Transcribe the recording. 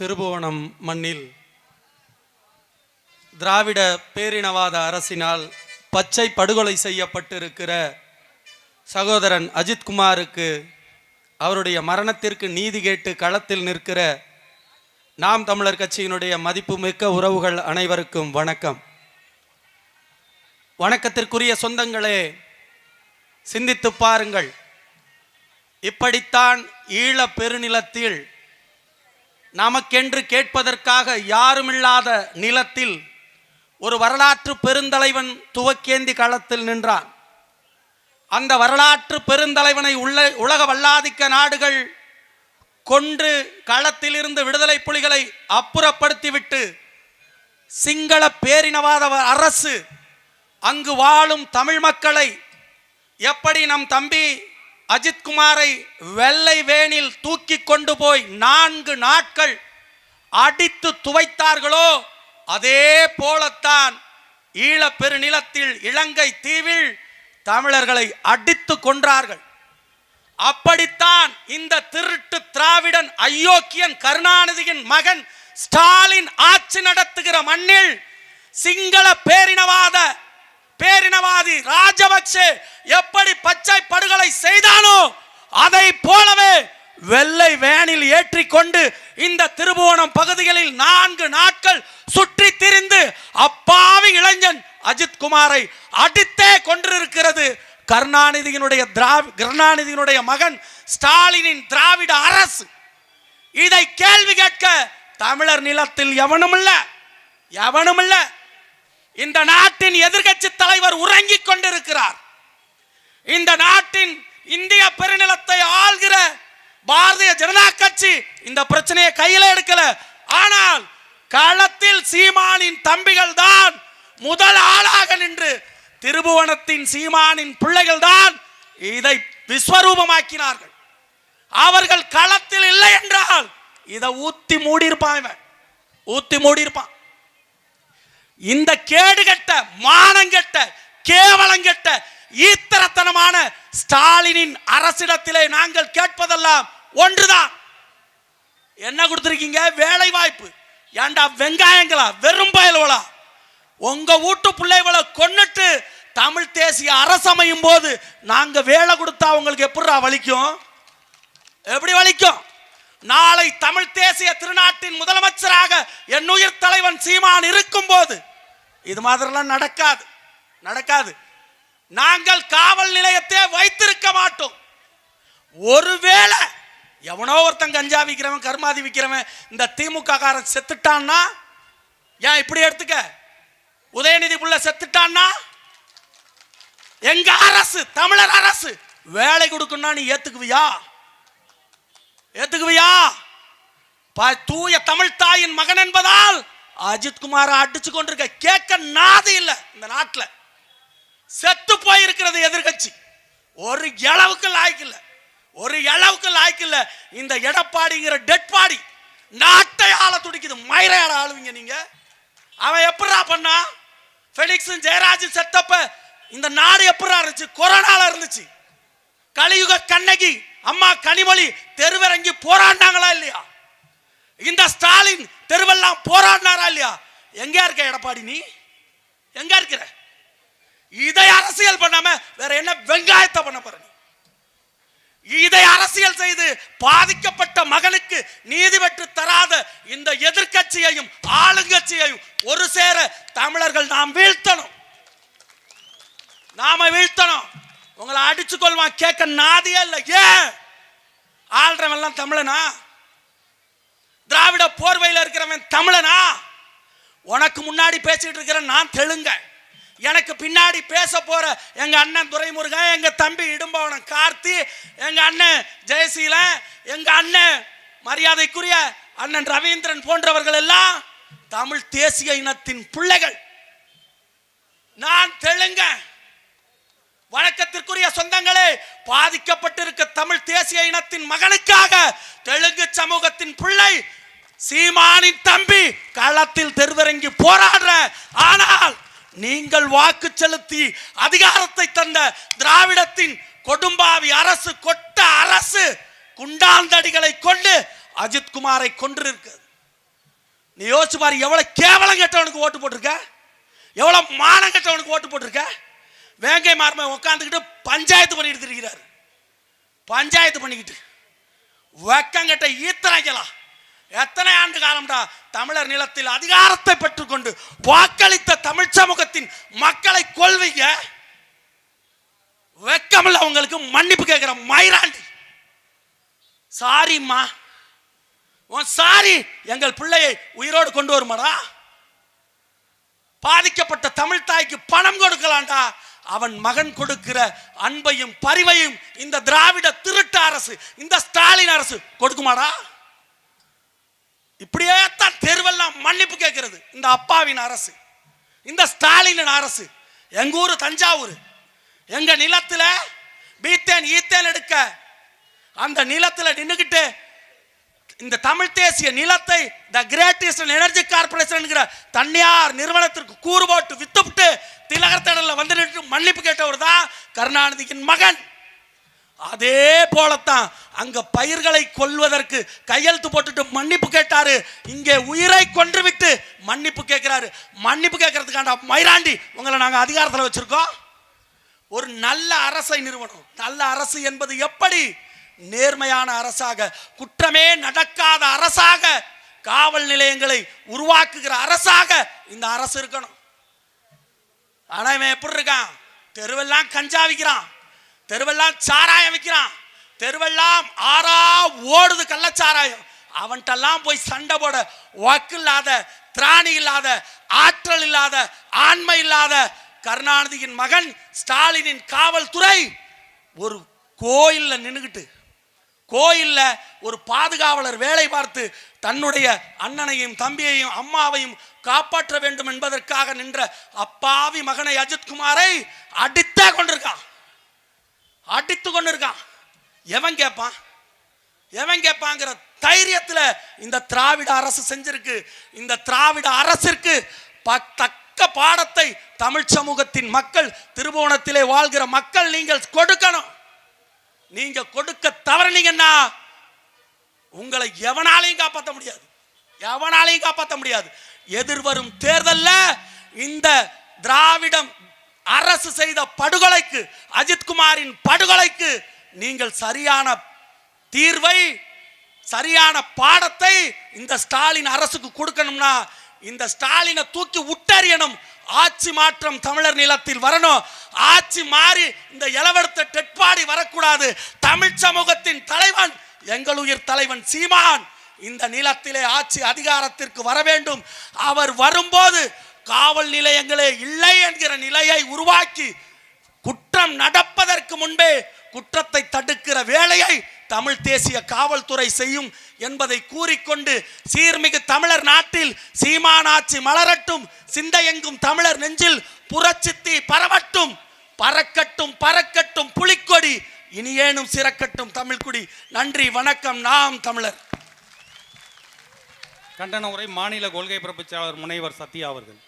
திருபுவனம் மண்ணில் திராவிட பேரினவாத அரசினால் பச்சை படுகொலை செய்யப்பட்டிருக்கிற சகோதரன் அஜித்குமாருக்கு அவருடைய மரணத்திற்கு நீதி கேட்டு களத்தில் நிற்கிற நாம் தமிழர் கட்சியினுடைய மதிப்புமிக்க உறவுகள் அனைவருக்கும் வணக்கம். வணக்கத்திற்குரிய சொந்தங்களே சிந்தித்து பாருங்கள். இப்படித்தான் ஈழ பெருநிலத்தில் நமக்கென்று கேட்பதற்காக யாருமில்லாத நிலத்தில் ஒரு வரலாற்று பெருந்தலைவன் துவக்கேந்தி களத்தில் நின்றான். அந்த வரலாற்று பெருந்தலைவனை உள்ள உலக வல்லாதிக்க நாடுகள் கொன்று களத்திலிருந்து விடுதலை புலிகளை அப்புறப்படுத்திவிட்டு சிங்கள பேரினவாத அரசு அங்கு வாழும் தமிழ் மக்களை எப்படி நம் தம்பி அஜித்குமாரை வெள்ளை வேனில் தூக்கி கொண்டு போய் நான்கு நாட்கள் அடித்து துவைத்தார்களோ அதே போலத்தான் ஈழப் பெருநிலத்தில் இலங்கை தீவில் தமிழர்களை அடித்து கொன்றார்கள். அப்படித்தான் இந்த திருட்டு திராவிடன் ஐயோக்கியன் கருணாநிதியின் மகன் ஸ்டாலின் ஆட்சி நடத்துகிற மண்ணில் சிங்கள பேரினவாத பேரினவாதி ராஜபக்சே எப்படி பச்சை படுகொலை செய்தானோ அதை போலவே வெள்ளை வேனில் ஏற்றிக்கொண்டு இந்த திருபுவனம் பகுதிகளில் நான்கு நாட்கள் சுற்றி திரிந்து அப்பாவி இளைஞன் அஜித் குமாரை அடித்தே கொண்டிருக்கிறது கருணாநிதியினுடைய திராவி கருணாநிதியினுடைய மகன் ஸ்டாலினின் திராவிட அரசு. இதை கேள்வி கேட்க தமிழர் நிலத்தில் எவனும் இல்லை எவனும் இல்லை இந்த நாட்டின் எதிர்கட்சி தலைவர் உறங்கிக் கொண்டிருக்கிறார். இந்த நாட்டின் இந்திய பெருநிலத்தை ஆள்கிற பாரதிய ஜனதா கட்சி இந்த பிரச்சனையை கையில எடுக்கல. ஆனால் களத்தில் சீமானின் தம்பிகள் தான் முதல் ஆளாக நின்று திருபுவனத்தின் சீமானின் பிள்ளைகள் தான் இதை விஸ்வரூபமாக்கினார்கள். அவர்கள் களத்தில் இல்லை என்றால் இதை ஊத்தி மூடியிருப்பான் இவன். ஊத்தி மூடியிருப்பான். இந்த கேடுகட்ட மானங்கெட்ட கேவலங்கெட்ட ஈத்தரத்தனமான ஸ்டாலினின் அரசிடத்திலே நாங்கள் கேட்பதெல்லாம் ஒன்றுதான். என்ன கொடுத்துருக்கீங்க? வேலை வாய்ப்பு ஏண்டா வெங்காயங்களா? வெறும் பயலுவலா உங்க வீட்டு பிள்ளைகளை கொன்னுட்டு தமிழ் தேசிய அரசமையும் போது நாங்க வேலை கொடுத்தா உங்களுக்கு எப்படிடா வலிக்கும்? எப்படி வலிக்கும்? நாளை தமிழ் தேசிய திருநாட்டின் முதலமைச்சராக என் உயிர் தலைவன் சீமான் இருக்கும் போது இது மாதிரிலாம் நடக்காது. நடக்காது. நாங்கள் காவல் நிலையத்தை வைத்திருக்க மாட்டோம். ஒருவேளை எவனோ ஒருத்தன் கஞ்சா விற்கிறவன் கருமாதி விற்கிறவன் இந்த திமுக காரன் செத்துட்டான்னா ஏன் இப்படி எடுத்துக்க? உதயநிதி புள்ள செத்துட்டான்னா? எங்க அரசு தமிழர் அரசு வேலை கொடுக்கணும்னா நீ ஏத்துக்குவியா? ஏத்துக்குவியா? தூய தமிழ் தாயின் மகன் என்பதால் அஜித் குமாரை அடிச்சு கொண்டிருக்க கேட்க நாது இல்லை இந்த நாட்டில். செத்து போயிருக்கிறது எதிர்கட்சி. ஒரு இளவுக்கு லாய்க்கு இல்லை. ஒரு இளவுக்கு லாய்க்கு இல்லை. இந்த எடப்பாடிங்கிற டெட் பாடி நாட்டை ஆள துடிக்குது. மயிரையாட ஆளுவீங்க நீங்க. அவன் எப்படா பண்ணா? ஃபெலிக்ஸும் ஜெயராஜும் செத்தப்ப இந்த நாடு எப்படா இருந்துச்சு? கொரோனால இருந்துச்சு. கலியுக கண்ணகி அம்மா கனிமொழி தெருவிறங்கி போராடினாங்களா இல்லையா? இந்த ஸ்டாலின் போராடினாரா இல்லையா? எங்க இருக்க எடப்பாடி நீ? எங்க இருக்கிற? இதை அரசியல் பண்ணாம வேற என்ன வெங்காயத்தை பண்ண போற இதை அரசியல் செய்து பாதிக்கப்பட்ட மகனுக்கு நீதி பெற்று தராத இந்த எதிர்கட்சியையும் ஆளுங்கட்சியையும் ஒரு சேர தமிழர்கள் நாம் வீழ்த்தணும். நாம வீழ்த்தணும். உங்களை அடிச்சு கொள்வான் கேட்க நாதியே இல்லை. ஏன்? ஆள்றவன் எல்லாம் தமிழனா? திராவிட போர்வையில் இருக்கிற இருக்கிறவன் தமிழனா? உனக்கு முன்னாடி பேசிட்டு இருக்கிற நான் தெலுங்க. எனக்கு பின்னாடி பேச போற எங்க அண்ணன் துரைமுருகன் எங்க தம்பி இடும்பவனம் கார்த்தி எங்க அண்ணன் ஜெயசீலன் எங்க அண்ணன் மரியாதைக்குரிய அண்ணன் ரவீந்திரன் போன்றவர்கள் எல்லாம் தமிழ் தேசிய இனத்தின் பிள்ளைகள். நான் தெலுங்க. வழக்கத்திற்குரிய சொந்தங்களே பாதிக்கப்பட்டிருக்க தமிழ் தேசிய இனத்தின் மகனுக்காக தெலுங்கு சமூகத்தின் பிள்ளை சீமானின் தம்பி களத்தில் தெருவிறங்கி போராடுற. ஆனால் நீங்கள் வாக்கு செலுத்தி அதிகாரத்தை தந்த திராவிடத்தின் கொடும்பாவி அரசு கொட்ட அரசு குண்டாந்தடிகளை கொண்டு அஜித்குமாரை குமாரை நீ யோசிச்சு பாரு எவ்வளவு கேவலம் கெட்டவனுக்கு ஓட்டு போட்டிருக்க? எவ்வளவு மானம் கெட்டவனுக்கு ஓட்டு போட்டிருக்க? வேங்கை மார்மை உட்காந்துக்கிட்டு பஞ்சாயத்து பண்ணிட்டு இருக்கிறார் பஞ்சாயத்து பண்ணிக்கிட்டு. வெக்கங்கட்ட ஈத்தனைக்கலாம் எத்தனை ஆண்டு காலம்டா தமிழர் நிலத்தில் அதிகாரத்தை பெற்றுக்கொண்டு வாக்களித்த தமிழ் சமூகத்தின் மக்களை கொள்வீங்க? வெக்கமில்ல உங்களுக்கு மன்னிப்பு கேட்கிற மயிராண்டி சாரிம்மா. உன் சாரி எங்கள் பிள்ளையை உயிரோடு கொண்டு வருமாடா? பாதிக்கப்பட்ட தமிழ் தாய்க்கு பணம் கொடுக்கலாம்டா. அவன் மகன் கொடுக்கிற அன்பையும் பரிவையும் இந்த திராவிட திருட்டு அரசு இந்த ஸ்டாலின் அரசு கொடுக்குமாடா? இப்படியே தான் தெருவெல்லாம் மன்னிப்பு கேட்கிறது. இந்த அப்பாவின் அரசு இந்த ஸ்டாலினின் அரசு எங்க ஊர் தஞ்சாவூர் எங்க நிலத்துல பீத்தேன் ஈத்தேன் எடுக்க அந்த நிலத்துல நின்னுகிட்டு இந்த தமிழ் தேசிய நிலத்தை the great eastern energy corporation தனியார் நிறுவனத்திற்கு கூறு போட்டு வித்துவிட்டு திடலில் வந்து நின்று மன்னிப்பு கேட்டவர் தான் கருணாநிதியின் மகன். அதே போலத்தான் அங்க பயிர்களை கொல்வதற்கு கையெழுத்து போட்டுட்டு மன்னிப்பு கேட்டாரு. இங்கே உயிரை கொன்றுவிட்டு மன்னிப்பு கேட்கிறாரு. மன்னிப்பு கேட்கறதுக்காண்டா மயிராண்டி உங்களை நாங்க அதிகாரத்தில் வச்சிருக்கோம். ஒரு நல்ல அரசை நிறுவனம் நல்ல அரசு என்பது எப்படி? நேர்மையான அரசாக குற்றமே நடக்காத அரசாக காவல் நிலையங்களை உருவாக்குகிற அரசாக இந்த அரசு இருக்கணும். ஆனா இவன் எப்படி இருக்கான்? தெருவெல்லாம் கஞ்சா விற்கிறான். தெருவெல்லாம் சாராயம் விற்கிறான். தெருவெல்லாம் ஆறா ஓடுது கள்ளச்சாராயம். அவன்கிட்டலாம் போய் சண்டை போட வக்கு இல்லாத திராணி இல்லாத ஆற்றல் இல்லாத ஆண்மை இல்லாத கருணாநிதியின் மகன் ஸ்டாலினின் காவல்துறை ஒரு கோயில்ல நின்னுகிட்டு கோயில்ல ஒரு பாதுகாவலர் வேலை பார்த்து தன்னுடைய அண்ணனையும் தம்பியையும் அம்மாவையும் காப்பாற்ற வேண்டும் என்பதற்காக நின்ற அப்பாவி மகனை அஜித்குமாரை அடித்தே கொண்டிருக்கான். அடித்து கொண்டிருக்கான். எவன் கேட்பான் எவன் கேட்பாங்கிற தைரியத்துல இந்த திராவிட அரசு செஞ்சிருக்கு. இந்த திராவிட அரசிற்கு தக்க பாடத்தை தமிழ் சமூகத்தின் மக்கள் திருபுவனத்திலே வாழ்கிற மக்கள் நீங்கள் கொடுக்கணும். நீங்க கொடுக்க தவறினீங்கன்னா உங்களை எவனாலையும் காப்பாற்ற முடியாது. எவனாலையும் காப்பாற்ற முடியாது. எதிர்வரும் தேர்தல்ல இந்த திராவிடம் அரசு செய்த படுகொலைக்கு அஜித்குமாரின் படுகொலைக்கு நீங்கள் சரியான தீர்வை சரியான பாடத்தை இந்த ஸ்டாலின் அரசுக்கு கொடுக்கணும்னா இந்த ஸ்டாலினை தூக்கி உட்டறியணும். ஆட்சி மாற்றம் தமிழர் நிலத்தில் வரணும். ஆட்சி மாறி இந்த இளவெடுத்த டெட்பாடி வரக்கூடாது. தமிழ் சமூகத்தின் தலைவன் எங்கள் உயிர் தலைவன் சீமான். இந்த நிலத்திலே ஆட்சி அதிகாரத்திற்கு வர வேண்டும். அவர் வரும்போது காவல் நிலையங்களே இல்லை என்கிற நிலையை உருவாக்கி குற்றம் நடப்பதற்கு முன்பே குற்றத்தை தடுக்கிற வேலையை தமிழ் தேசிய காவல்துறை செய்யும் என்பதை கூறிக்கொண்டு சீர்மிகு தமிழர் நாட்டில் சீமானாட்சி மலரட்டும் சிந்தையெங்கும் தமிழர் நெஞ்சில் புறச்சித்தி பரவட்டும். பறக்கட்டும் பறக்கட்டும் புலிக்கொடி இனியேனும் சிறக்கட்டும் தமிழ்குடி. நன்றி வணக்கம் நாம் தமிழர். கண்டன உரை மாநில கொள்கை பிறப்புச்சாளர் முனைவர் சத்யா அவர்கள்.